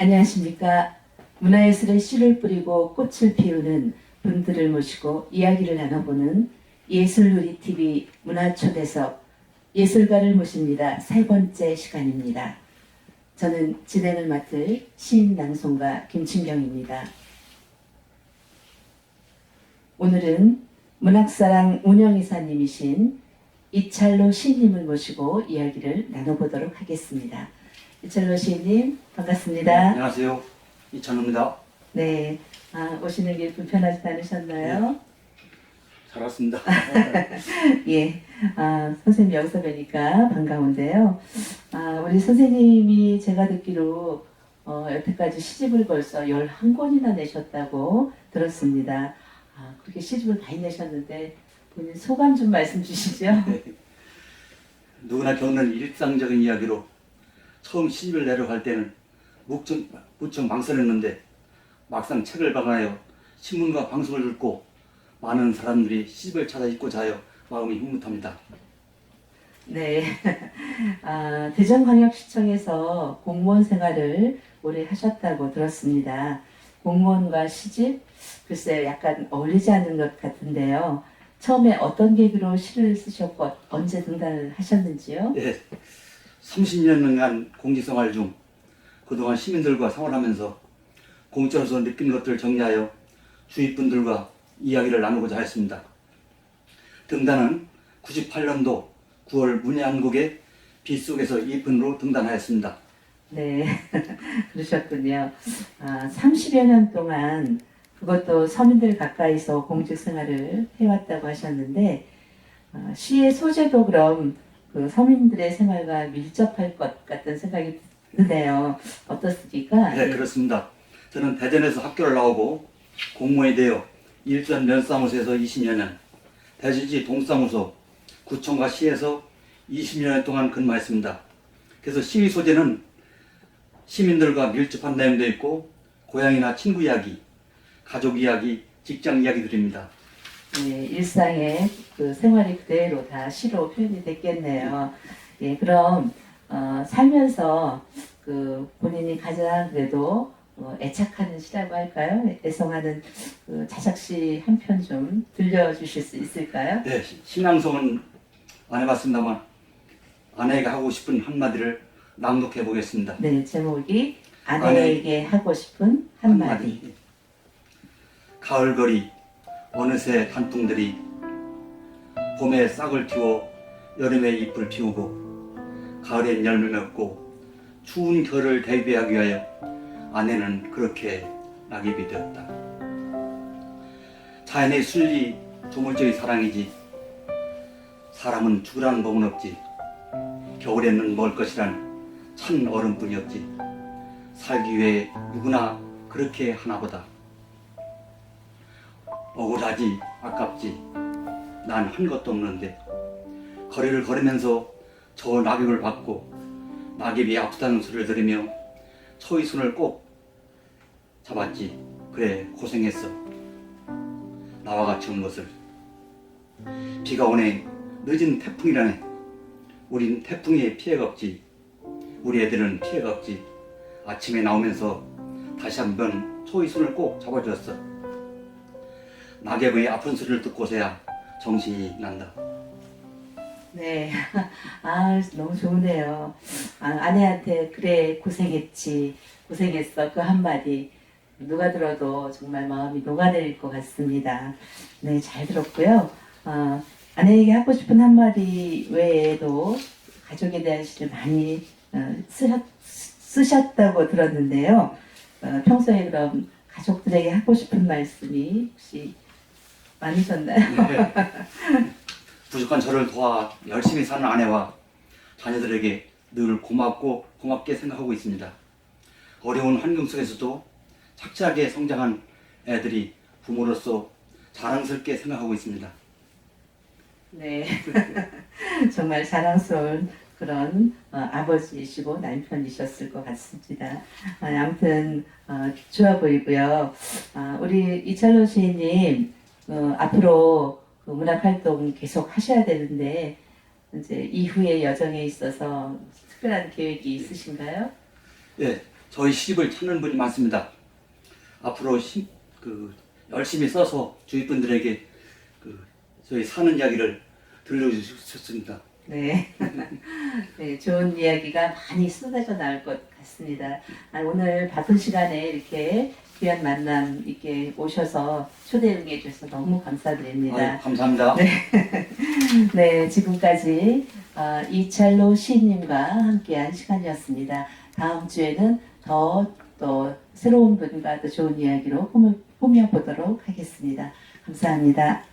안녕하십니까. 문화예술의 씨를 뿌리고 꽃을 피우는 분들을 모시고 이야기를 나눠보는 예술누리 TV 문화초대석 예술가를 모십니다. 세 번째 시간입니다. 저는 진행을 맡을 시인 낭송가 김춘경입니다. 오늘은 문학사랑 운영이사님이신 이찰로 시인님을 모시고 이야기를 나눠보도록 하겠습니다. 이철로 시인님 반갑습니다. 안녕하세요. 이찬호입니다. 네, 아, 오시는 길 불편하지 않으셨나요? 잘 왔습니다. 예, 아, 선생님 여기서 뵈니까 반가운데요. 아, 우리 선생님이 제가 듣기로 어, 여태까지 시집을 벌써 11권이나 내셨다고 들었습니다. 아, 그렇게 시집을 많이 내셨는데 본인 소감 좀 말씀 주시죠. 누구나 겪는 일상적인 이야기로 처음 시집을 내려갈 때는 무척, 무척 망설였는데 막상 책을 발간하여 신문과 방송을 듣고 많은 사람들이 시집을 찾아 읽고자 하여 마음이 흐뭇합니다. 네. 아, 대전광역시청에서 공무원 생활을 오래 하셨다고 들었습니다. 공무원과 시집, 글쎄 약간 어울리지 않는 것 같은데요. 처음에 어떤 계기로 시를 쓰셨고 언제 등단을 하셨는지요? 예, 30년간 공직생활 중 그동안 시민들과 생활하면서 공적으로서 느낀 것들을 정리하여 주위 분들과 이야기를 나누고자 했습니다. 등단은 98년도 9월 문양국의 빛 속에서 이쁜으로 등단하였습니다. 네, 그러셨군요. 아, 30여 년 동안 그것도 서민들 가까이서 공직 생활을 해왔다고 하셨는데 아, 시의 소재도 그럼 그 서민들의 생활과 밀접할 것 같은 생각이 드네요. 어떻습니까? 네, 그렇습니다. 저는 대전에서 학교를 나오고 공무원이 되어 일전 면사무소에서 20여 년, 대전시 동사무소, 구청과 시에서 20여 년 동안 근무했습니다. 그래서 시의 소재는 시민들과 밀접한 내용도 있고 고향이나 친구 이야기, 가족 이야기, 직장 이야기들입니다. 네, 일상의 그 생활이 그대로 다 시로 표현이 됐겠네요. 예, 그럼 어, 살면서 그 본인이 가장 그래도 어, 애착하는 시라고 할까요? 애성하는 그 자작시 한 편 좀 들려주실 수 있을까요? 네, 시- 신앙송은 안 해봤습니다만 아내가 하고 싶은 한마디를 낭독해 보겠습니다. 네, 제목이 아내에게 하고 싶은 한마디. 가을거리 어느새 단풍들이 봄에 싹을 틔워 여름에 잎을 피우고 가을엔 열매 맺고 추운 겨울을 대비하기 위하여 아내는 그렇게 낙입이 되었다. 자연의 순리 조물적인 사랑이지 사람은 죽으라는 법은 없지 겨울에는 먹을 것이란 찬 얼음뿐이었지 살기 위해 누구나 그렇게 하나보다 억울하지 아깝지. 난 한 것도 없는데. 거리를 걸으면서 저 낙엽을 받고 낙엽이 아프다는 소리를 들으며 초이 손을 꼭 잡았지. 그래 고생했어. 나와 같이 온 것을. 비가 오네. 늦은 태풍이라네. 우린 태풍에 피해가 없지. 우리 애들은 피해가 없지. 아침에 나오면서 다시 한번 초이 손을 꼭 잡아주었어 낙엽의 아픈 소리를 듣고서야 정신이 난다. 네, 아 너무 좋네요. 아, 아내한테 그래 고생했지, 고생했어 그 한마디 누가 들어도 정말 마음이 녹아내릴 것 같습니다. 네, 잘 들었고요. 아, 아내에게 하고 싶은 한마디 외에도 가족에 대한 시를 많이 어, 쓰셨, 쓰셨다고 들었는데요. 어, 평소에 그럼 가족들에게 하고 싶은 말씀이 혹시 많으셨나요? 네. 부족한 저를 도와 열심히 사는 아내와 자녀들에게 늘 고맙고 고맙게 생각하고 있습니다. 어려운 환경 속에서도 착실하게 성장한 애들이 부모로서 자랑스럽게 생각하고 있습니다. 네, 정말 자랑스러운 그런 어, 아버지이시고 남편이셨을 것 같습니다. 아, 아무튼 어, 좋아 보이고요. 아, 우리 이철로 시인님 어, 앞으로 그 문학 활동 계속 하셔야 되는데 이제 이후의 여정에 있어서 특별한 계획이 있으신가요? 예, 저희 시집을 찾는 분이 많습니다. 앞으로 시, 그 열심히 써서 주위 분들에게 그 저희 사는 이야기를 들려주셨습니다. 네. 네, 좋은 이야기가 많이 쏟아져 나올 것 같습니다. 아, 오늘 바쁜 시간에 이렇게 귀한 만남 있게 오셔서 초대 응해 주셔서 너무 감사드립니다. 아유, 감사합니다. 네, 지금까지 어, 이철로 시인님과 함께한 시간이었습니다. 다음 주에는 더 또 새로운 분과 또 좋은 이야기로 꾸며, 꾸며보도록 하겠습니다. 감사합니다.